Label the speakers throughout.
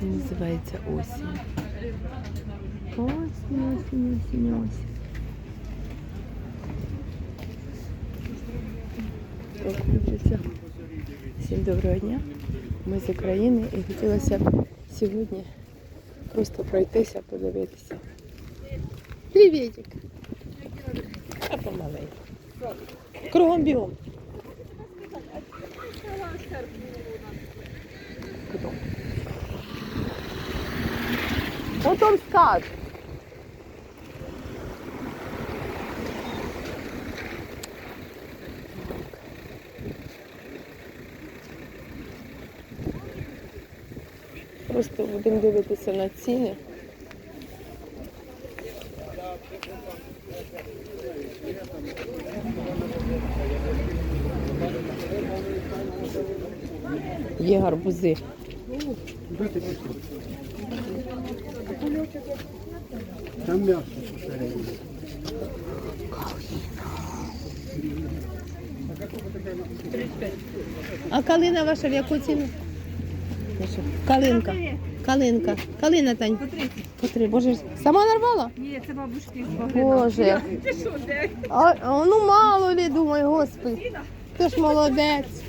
Speaker 1: Це називається осінь. Осінь, осінь, осінь, осінь. Так, включиться. Всім доброго дня. Ми з України і хотілося б сьогодні просто пройтися, подивитися. Привітик! А помаленьку. Кругом бігом. Потом скажу. Просто будемо дивитися на ціни. Є гарбузи.
Speaker 2: Там м'ясо посередині.
Speaker 1: А калина ваша в яку ціну? Калинка. Калинка. Калина, Тань.
Speaker 3: По
Speaker 1: три. Боже, сама нарвала?
Speaker 3: Ні, це бабушки
Speaker 1: Боже.
Speaker 3: Ти що, де?
Speaker 1: А, ну мало ли, думаю, господи. Ти ж молодець.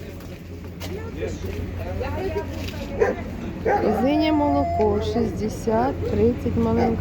Speaker 1: Козиня молоко 60, 30 маленька.